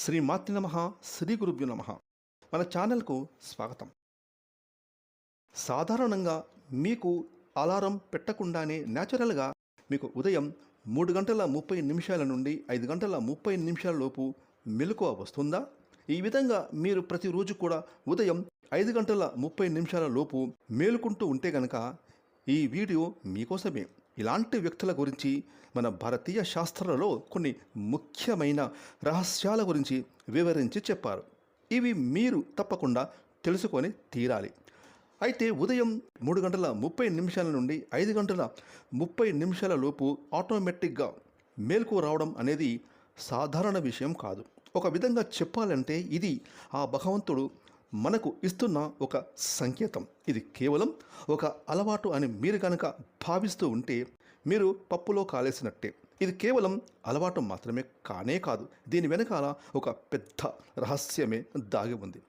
శ్రీ మాతృ నమ శ్రీ గురుభ్యు నమ. మన ఛానల్కు స్వాగతం. సాధారణంగా మీకు అలారం పెట్టకుండానే న్యాచురల్గా మీకు ఉదయం మూడు గంటల ముప్పై నిమిషాల నుండి ఐదు గంటల ముప్పై నిమిషాల లోపు మెలకువ వస్తుందా? ఈ విధంగా మీరు ప్రతిరోజు కూడా ఉదయం ఐదు గంటల ముప్పై నిమిషాల లోపు మేలుకుంటూ ఉంటే గనక ఈ వీడియో మీకోసమే. ఇలాంటి వ్యక్తుల గురించి మన భారతీయ శాస్త్రాలలో కొన్ని ముఖ్యమైన రహస్యాల గురించి వివరించి చెప్పారు. ఇవి మీరు తప్పకుండా తెలుసుకొని తీరాలి. అయితే ఉదయం మూడు గంటల ముప్పై నిమిషాల నుండి ఐదు గంటల ముప్పై నిమిషాల లోపు ఆటోమేటిక్గా మేల్కు రావడం అనేది సాధారణ విషయం కాదు. ఒక విధంగా చెప్పాలంటే ఇది ఆ భగవంతుడు మనకు ఇస్తున్న ఒక సంకేతం. ఇది కేవలం ఒక అలవాటు అని మీరు కనుక భావిస్తూ ఉంటే మీరు పప్పులో కాలేసినట్టే. ఇది కేవలం అలవాటు మాత్రమే కానే కాదు దీని వెనకాల ఒక పెద్ద రహస్యమే దాగి ఉంది.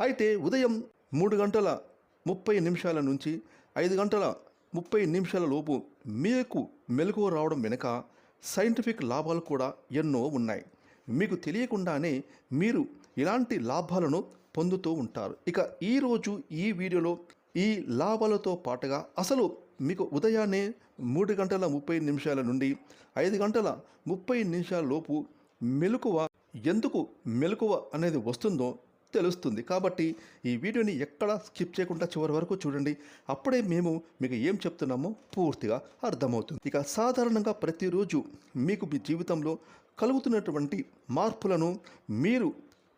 అయితే ఉదయం మూడు గంటల ముప్పై నిమిషాల నుంచి ఐదు గంటల ముప్పై నిమిషాల లోపు మీకు మెలకువ రావడం వెనుక సైంటిఫిక్ లాభాలు కూడా ఎన్నో ఉన్నాయి. మీకు తెలియకుండానే మీరు ఇలాంటి లాభాలను పొందుతూ ఉంటారు. ఇక ఈరోజు ఈ వీడియోలో ఈ లాభాలతో పాటుగా అసలు మీకు ఉదయాన్నే మూడు గంటల ముప్పై నిమిషాల నుండి ఐదు గంటల ముప్పై నిమిషాల లోపు మెలకువ ఎందుకు మెలకువ అనేది వస్తుందో తెలుస్తుంది. కాబట్టి ఈ వీడియోని ఎక్కడ స్కిప్ చేయకుండా చివరి వరకు చూడండి. అప్పుడే మేము మీకు ఏం చెప్తున్నామో పూర్తిగా అర్థమవుతుంది. ఇక సాధారణంగా ప్రతిరోజు మీకు మీ జీవితంలో కలుగుతున్నటువంటి మార్పులను మీరు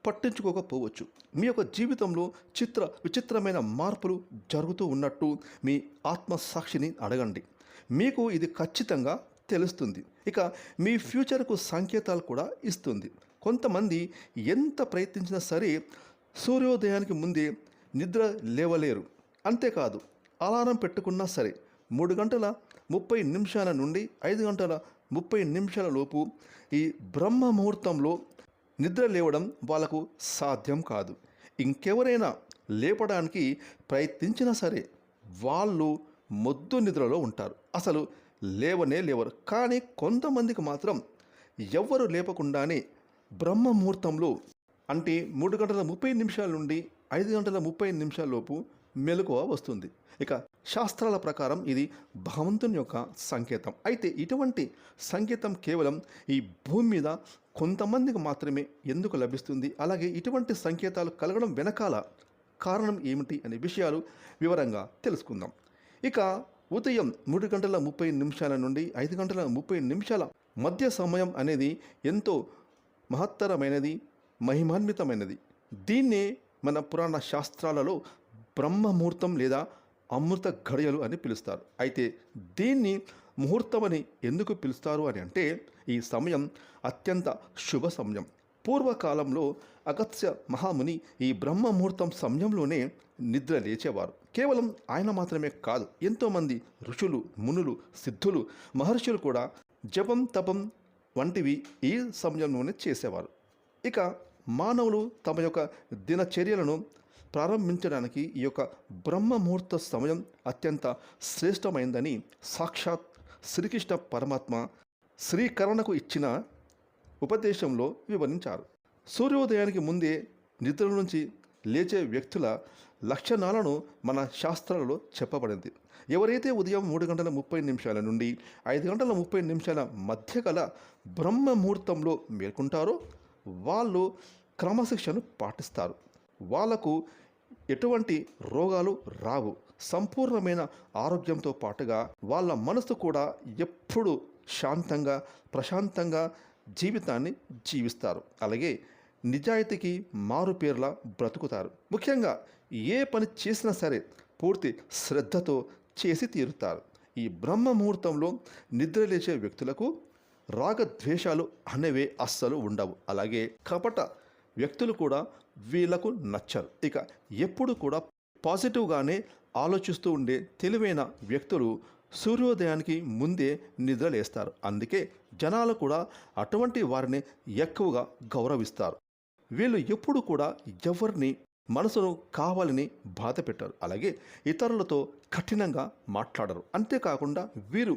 పట్టించుకోకపోవచ్చు. మీ యొక్క జీవితంలో చిత్ర విచిత్రమైన మార్పులు జరుగుతూ ఉన్నట్టు మీ ఆత్మసాక్షిని అడగండి. మీకు ఇది ఖచ్చితంగా తెలుస్తుంది. ఇక మీ ఫ్యూచర్కు సంకేతాలు కూడా ఇస్తుంది. కొంతమంది ఎంత ప్రయత్నించినా సరే సూర్యోదయానికి ముందే నిద్ర లేవలేరు. అంతేకాదు అలారం పెట్టుకున్నా సరే మూడు గంటల ముప్పై నిమిషాల నుండి ఐదు గంటల ముప్పై నిమిషాల లోపు ఈ బ్రహ్మ ముహూర్తంలో నిద్ర లేవడం వాళ్ళకు సాధ్యం కాదు. ఇంకెవరైనా లేపడానికి ప్రయత్నించినా సరే వాళ్ళు మొద్దు నిద్రలో ఉంటారు. అసలు లేవనే లేవరు. కానీ కొంతమందికి మాత్రం ఎవ్వరు లేపకుండానే బ్రహ్మ ముహూర్తంలో అంటే మూడు గంటల ముప్పై నిమిషాల నుండి ఐదు గంటల ముప్పై నిమిషాల లోపు మెలకువ వస్తుంది. ఇక శాస్త్రాల ప్రకారం ఇది భగవంతుని యొక్క సంకేతం. అయితే ఇటువంటి సంకేతం కేవలం ఈ భూమి మీద కొంతమందికి మాత్రమే ఎందుకు లభిస్తుంది? అలాగే ఇటువంటి సంకేతాలు కలగడం వెనకాల కారణం ఏమిటి అనే విషయాలు వివరంగా తెలుసుకుందాం. ఇక ఉదయం మూడు గంటల ముప్పై నిమిషాల నుండి ఐదు గంటల ముప్పై నిమిషాల మధ్య సమయం అనేది ఎంతో మహత్తరమైనది మహిమాన్వితమైనది. దీన్నే మన పురాణ శాస్త్రాలలో బ్రహ్మముహూర్తం లేదా అమృత ఘడియలు అని పిలుస్తారు. అయితే దీన్ని ముహూర్తం అని ఎందుకు పిలుస్తారు అని అంటే ఈ సమయం అత్యంత శుభ సమయం. పూర్వకాలంలో అగత్య మహాముని ఈ బ్రహ్మ ముహూర్తం సమయంలోనే నిద్ర లేచేవారు. కేవలం ఆయన మాత్రమే కాదు ఎంతోమంది ఋషులు మునులు సిద్ధులు మహర్షులు కూడా జపం తపం వంటివి ఈ సమయంలోనే చేసేవారు. ఇక మానవులు తమ యొక్క దినచర్యలను ప్రారంభించడానికి ఈ యొక్క బ్రహ్మ ముహూర్త సమయం అత్యంత శ్రేష్టమైందని సాక్షాత్ శ్రీకృష్ణ పరమాత్మ శ్రీకరణకు ఇచ్చిన ఉపదేశంలో వివరించారు. సూర్యోదయానికి ముందే నిద్ర నుంచి లేచే వ్యక్తుల లక్షణాలను మన శాస్త్రాలలో చెప్పబడింది. ఎవరైతే ఉదయం మూడు గంటల ముప్పై నిమిషాల నుండి ఐదు గంటల ముప్పై నిమిషాల మధ్య గల బ్రహ్మ ముహూర్తంలో మేల్కొంటారో వాళ్ళు క్రమశిక్షను పాటిస్తారు. వాళ్ళకు ఎటువంటి రోగాలు రావు. సంపూర్ణమైన ఆరోగ్యంతో పాటుగా వాళ్ళ మనసు కూడా ఎప్పుడు శాంతంగా ప్రశాంతంగా జీవితాన్ని జీవిస్తారు. అలాగే నిజాయితీకి మారుపేర్ల బ్రతుకుతారు. ముఖ్యంగా ఏ పని చేసినా సరే పూర్తి శ్రద్ధతో చేసి తీరుతారు. ఈ బ్రహ్మ ముహూర్తంలో నిద్ర లేచే వ్యక్తులకు రాగద్వేషాలు అనేవే అస్సలు ఉండవు. అలాగే కపట వ్యక్తులు కూడా వీళ్ళకు నచ్చరు. ఇక ఎప్పుడు కూడా పాజిటివ్గానే ఆలోచిస్తూ ఉండే తెలివైన వ్యక్తులు సూర్యోదయానికి ముందే నిద్రలేస్తారు. అందుకే జనాలు కూడా అటువంటి వారిని ఎక్కువగా గౌరవిస్తారు. వీళ్ళు ఎప్పుడు కూడా ఎవరిని మనసును కావాలని బాధ పెట్టారు. అలాగే ఇతరులతో కఠినంగా మాట్లాడరు. అంతేకాకుండా వీరు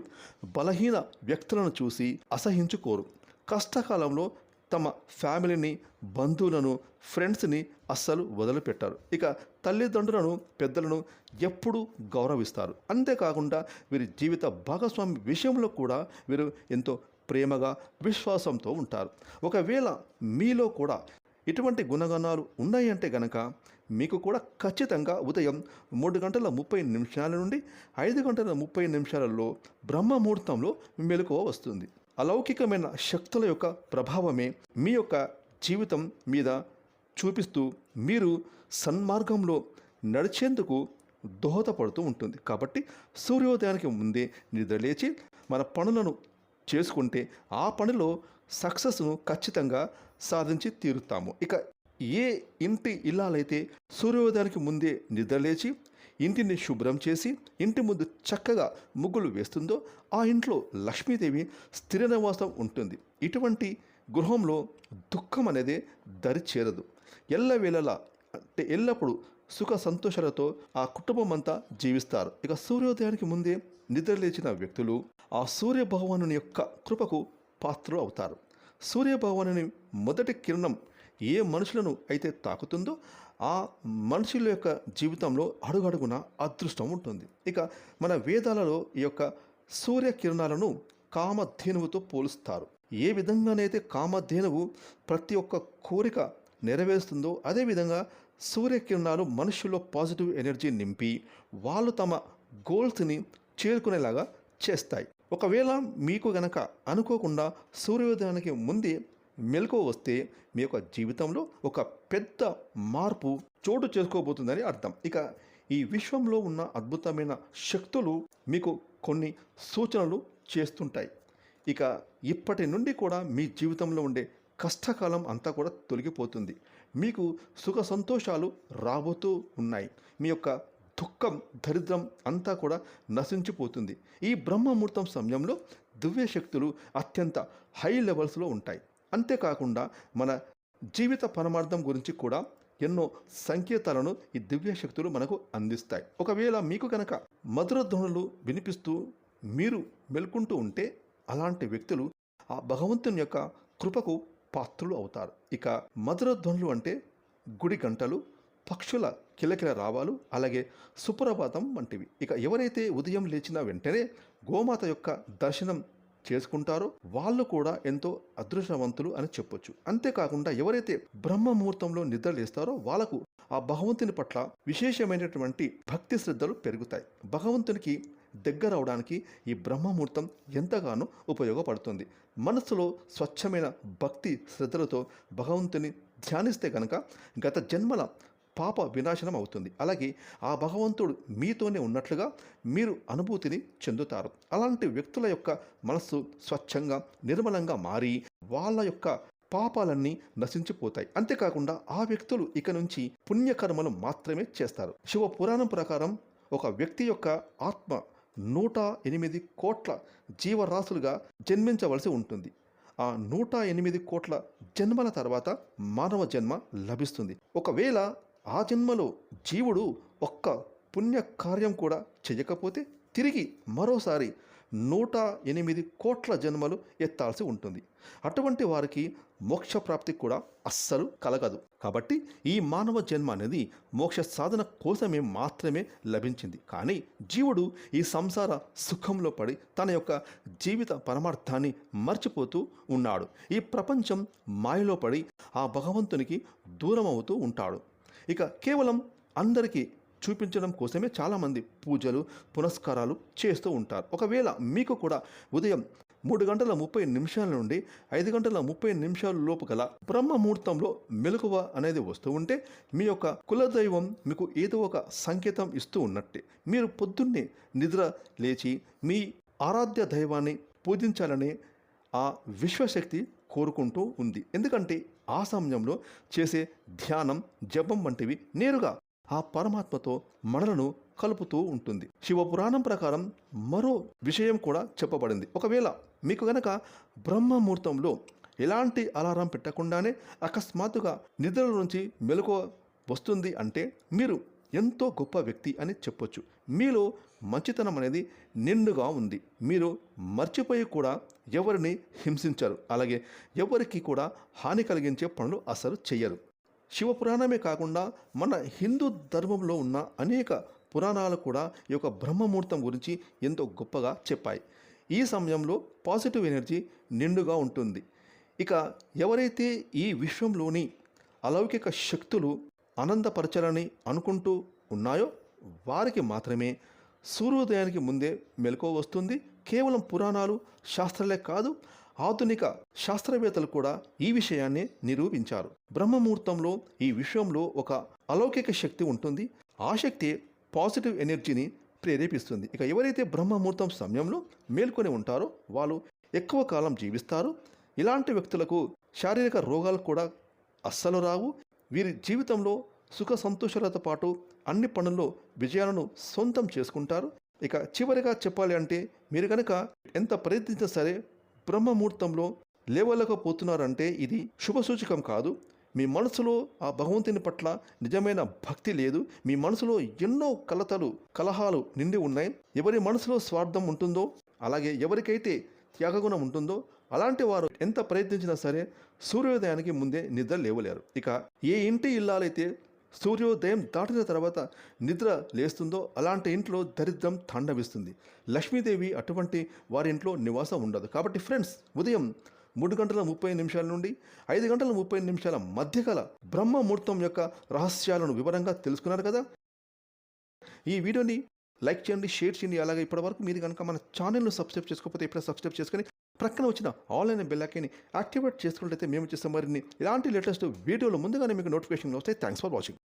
బలహీన వ్యక్తులను చూసి అసహించుకోరు. కష్టకాలంలో తమ ఫ్యామిలీని బంధువులను ఫ్రెండ్స్ని అస్సలు వదిలిపెట్టారు. ఇక తల్లిదండ్రులను పెద్దలను ఎప్పుడూ గౌరవిస్తారు. అంతేకాకుండా వీరి జీవిత భాగస్వామి విషయంలో కూడా వీరు ఎంతో ప్రేమగా విశ్వాసంతో ఉంటారు. ఒకవేళ మీలో కూడా ఇటువంటి గుణగణాలు ఉన్నాయంటే గనక మీకు కూడా ఖచ్చితంగా ఉదయం మూడు గంటల ముప్పై నిమిషాల నుండి ఐదు గంటల ముప్పై నిమిషాలలో బ్రహ్మ ముహూర్తంలో మెలకువ వస్తుంది. అలౌకికమైన శక్తుల యొక్క ప్రభావమే మీ యొక్క జీవితం మీద చూపిస్తూ మీరు సన్మార్గంలో నడిచేందుకు దోహదపడుతూ ఉంటుంది. కాబట్టి సూర్యోదయానికి ముందే నిద్రలేచి మన పనులను చేసుకుంటే ఆ పనిలో సక్సెస్ను ఖచ్చితంగా సాధించి తీరుతాము. ఇక ఏ ఇంటి ఇల్లాలైతే సూర్యోదయానికి ముందే నిద్రలేచి ఇంటిని శుభ్రం చేసి ఇంటి ముందు చక్కగా ముగ్గులు వేస్తుందో ఆ ఇంట్లో లక్ష్మీదేవి స్థిర నివాసం ఉంటుంది. ఇటువంటి గృహంలో దుఃఖం అనేది దరి చేరదు. ఎల్లవేళలా అంటే ఎల్లప్పుడూ సుఖ సంతోషాలతో ఆ కుటుంబం అంతా జీవిస్తారు. ఇక సూర్యోదయానికి ముందే నిద్రలేచిన వ్యక్తులు ఆ సూర్య భగవానుని యొక్క కృపకు పాత్రలు అవుతారు. సూర్య భగవానుని మొదటి కిరణం ఏ మనుషులను అయితే తాకుతుందో ఆ మనుషుల యొక్క జీవితంలో అడుగడుగున అదృష్టం ఉంటుంది. ఇక మన వేదాలలో ఈ యొక్క సూర్యకిరణాలను కామధేనువుతో పోలుస్తారు. ఏ విధంగానైతే కామధేనువు ప్రతి ఒక్క కోరిక నెరవేరుస్తుందో అదేవిధంగా సూర్యకిరణాలు మనుషుల్లో పాజిటివ్ ఎనర్జీ నింపి వాళ్ళు తమ గోల్స్ని చేరుకునేలాగా చేస్తాయి. ఒకవేళ మీకు గనక అనుకోకుండా సూర్యోదయానికి ముందే మెలకువ వస్తే మీ యొక్క జీవితంలో ఒక పెద్ద మార్పు చోటు చేసుకోబోతుందని అర్థం. ఇక ఈ విశ్వంలో ఉన్న అద్భుతమైన శక్తులు మీకు కొన్ని సూచనలు చేస్తుంటాయి. ఇక ఇప్పటి నుండి కూడా మీ జీవితంలో ఉండే కష్టకాలం అంతా కూడా తొలగిపోతుంది. మీకు సుఖ సంతోషాలు రాబోతూ ఉన్నాయి. మీ యొక్క దుఃఖం దరిద్రం అంతా కూడా నశించిపోతుంది. ఈ బ్రహ్మముహూర్తం సమయంలో దివ్య శక్తులు అత్యంత హై లెవెల్స్లో ఉంటాయి. అంతేకాకుండా మన జీవిత పరమార్థం గురించి కూడా ఎన్నో సంకేతాలను ఈ దివ్య శక్తులు మనకు అందిస్తాయి. ఒకవేళ మీకు కనుక మధుర ధ్వనులు వినిపిస్తూ మీరు మెలుకుంటూ ఉంటే అలాంటి వ్యక్తులు ఆ భగవంతుని యొక్క కృపకు పాత్రులు అవుతారు. ఇక మధుర ధ్వనులు అంటే గుడి గంటలు పక్షుల కిలకిల రావాలు అలాగే సుప్రభాతం వంటివి. ఇక ఎవరైతే ఉదయం లేచిన వెంటనే గోమాత యొక్క దర్శనం చేసుకుంటారో వాళ్ళు కూడా ఎంతో అదృష్టవంతులు అని చెప్పొచ్చు. అంతేకాకుండా ఎవరైతే బ్రహ్మ ముహూర్తంలో నిద్రలేస్తారో వాళ్ళకు ఆ భగవంతుని పట్ల విశేషమైనటువంటి భక్తి శ్రద్ధలు పెరుగుతాయి. భగవంతునికి దగ్గర అవడానికి ఈ బ్రహ్మముహూర్తం ఎంతగానో ఉపయోగపడుతుంది. మనస్సులో స్వచ్ఛమైన భక్తి శ్రద్ధలతో భగవంతుని ధ్యానిస్తే కనుక గత జన్మల పాప వినాశనం అవుతుంది. అలాగే ఆ భగవంతుడు మీతోనే ఉన్నట్లుగా మీరు అనుభూతిని చెందుతారు. అలాంటి వ్యక్తుల యొక్క మనస్సు స్వచ్ఛంగా నిర్మలంగా మారి వాళ్ళ యొక్క పాపాలన్నీ నశించిపోతాయి. అంతేకాకుండా ఆ వ్యక్తులు ఇక నుంచి పుణ్యకర్మలు మాత్రమే చేస్తారు. శివ పురాణం ప్రకారం ఒక వ్యక్తి యొక్క ఆత్మ నూట ఎనిమిది కోట్ల జీవరాశులుగా జన్మించవలసి ఉంటుంది. ఆ నూట ఎనిమిది కోట్ల జన్మల తర్వాత మానవ జన్మ లభిస్తుంది. ఒకవేళ ఆ జన్మలో జీవుడు ఒక్క పుణ్యకార్యం కూడా చేయకపోతే తిరిగి మరోసారి నూట ఎనిమిది కోట్ల జన్మలు ఎత్తాల్సి ఉంటుంది. అటువంటి వారికి మోక్ష ప్రాప్తి కూడా అస్సలు కలగదు. కాబట్టి ఈ మానవ జన్మ అనేది మోక్ష సాధన కోసమే మాత్రమే లభించింది. కానీ జీవుడు ఈ సంసార సుఖంలో పడి తన యొక్క జీవిత పరమార్థాన్ని మర్చిపోతూ ఉన్నాడు. ఈ ప్రపంచం మాయలో పడి ఆ భగవంతునికి దూరం అవుతూ ఉంటాడు. ఇక కేవలం అందరికీ చూపించడం కోసమే చాలామంది పూజలు పునస్కారాలు చేస్తూ ఉంటారు. ఒకవేళ మీకు కూడా ఉదయం మూడు గంటల ముప్పై నిమిషాల నుండి ఐదు గంటల ముప్పై నిమిషాల లోపు గల బ్రహ్మముహూర్తంలో మెలకువ అనేది వస్తూ ఉంటే మీ యొక్క కులదైవం మీకు ఏదో ఒక సంకేతం ఇస్తూ ఉన్నట్టే. మీరు పొద్దున్నే నిద్ర లేచి మీ ఆరాధ్య దైవాన్ని పూజించాలని ఆ విశ్వశక్తి కోరుకుంటూ ఉంది. ఎందుకంటే ఆ సమయంలో చేసే ధ్యానం జపం వంటివి నేరుగా ఆ పరమాత్మతో మనలను కలుపుతూ ఉంటుంది. శివపురాణం ప్రకారం మరో విషయం కూడా చెప్పబడింది. ఒకవేళ మీకు గనక బ్రహ్మముహూర్తంలో ఎలాంటి అలారం పెట్టకుండానే అకస్మాత్తుగా నిద్ర నుంచి మెలకువ వస్తుంది అంటే మీరు ఎంతో గొప్ప వ్యక్తి అని చెప్పొచ్చు. మీలో మంచితనం అనేది నిండుగా ఉంది. మీరు మర్చిపోయి కూడా ఎవరిని హింసించరు. అలాగే ఎవరికి కూడా హాని కలిగించే పనులు అసలు చెయ్యరు. శివపురాణమే కాకుండా మన హిందూ ధర్మంలో ఉన్న అనేక పురాణాలు కూడా ఈ యొక్క బ్రహ్మముహూర్తం గురించి ఎంతో గొప్పగా చెప్పాయి. ఈ సమయంలో పాజిటివ్ ఎనర్జీ నిండుగా ఉంటుంది. ఇక ఎవరైతే ఈ విశ్వంలోని అలౌకిక శక్తులు ఆనందపరచాలని అనుకుంటూ ఉన్నాయో వారికి మాత్రమే సూర్యోదయానికి ముందే మెలకువ వస్తుంది. కేవలం పురాణాలు శాస్త్రాలే కాదు ఆధునిక శాస్త్రవేత్తలు కూడా ఈ విషయాన్ని నిరూపించారు. బ్రహ్మముహూర్తంలో ఈ విశ్వంలో ఒక అలౌకిక శక్తి ఉంటుంది. ఆ శక్తి పాజిటివ్ ఎనర్జీని ప్రేరేపిస్తుంది. ఇక ఎవరైతే బ్రహ్మముహూర్తం సమయంలో మేల్కొని ఉంటారో వాళ్ళు ఎక్కువ కాలం జీవిస్తారు. ఇలాంటి వ్యక్తులకు శారీరక రోగాలు కూడా అస్సలు రావు. వీరి జీవితంలో సుఖ సంతోషాలతో పాటు అన్ని పనుల్లో విజయాలను సొంతం చేసుకుంటారు. ఇక చివరిగా చెప్పాలి అంటే మీరు కనుక ఎంత ప్రయత్నించినా సరే బ్రహ్మముహూర్తంలో లేవలేకపోతున్నారంటే ఇది శుభసూచకం కాదు. మీ మనసులో ఆ భగవంతుని పట్ల నిజమైన భక్తి లేదు. మీ మనసులో ఎన్నో కలతలు కలహాలు నిండి ఉన్నాయి. ఎవరి మనసులో స్వార్థం ఉంటుందో అలాగే ఎవరికైతే త్యాగగుణం ఉంటుందో అలాంటి వారు ఎంత ప్రయత్నించినా సరే సూర్యోదయానికి ముందే నిద్ర లేవలేరు. ఇక ఏ ఇంటి ఇల్లాలైతే సూర్యోదయం దాటిన తర్వాత నిద్ర లేస్తుందో అలాంటి ఇంట్లో దరిద్రం తాండవిస్తుంది. లక్ష్మీదేవి అటువంటి వారి ఇంట్లో నివాసం ఉండదు. కాబట్టి ఫ్రెండ్స్ ఉదయం మూడు గంటల ముప్పై నిమిషాల నుండి ఐదు గంటల ముప్పై నిమిషాల మధ్యకాల బ్రహ్మముహూర్తం యొక్క రహస్యాలను వివరంగా తెలుసుకున్నారు కదా? ఈ వీడియోని లైక్ చేయండి షేర్ చేయండి. అలాగే ఇప్పటివరకు మీరు కనుక మన ఛానల్ను సబ్స్క్రైబ్ చేసుకోకపోతే ఇప్పుడే సబ్స్క్రైబ్ చేసుకొని ప్రక్కన వచ్చిన ఆన్లైన్ బెల్లైకని యాక్టివేట్ చేసుకున్నట్లయితే మేము చేసే మరిన్ని ఇలాంటి లేటెస్ట్ వీడియోలు ముందుగానే మీకు నోటిఫికేషన్ వస్తాయి. Thanks for watching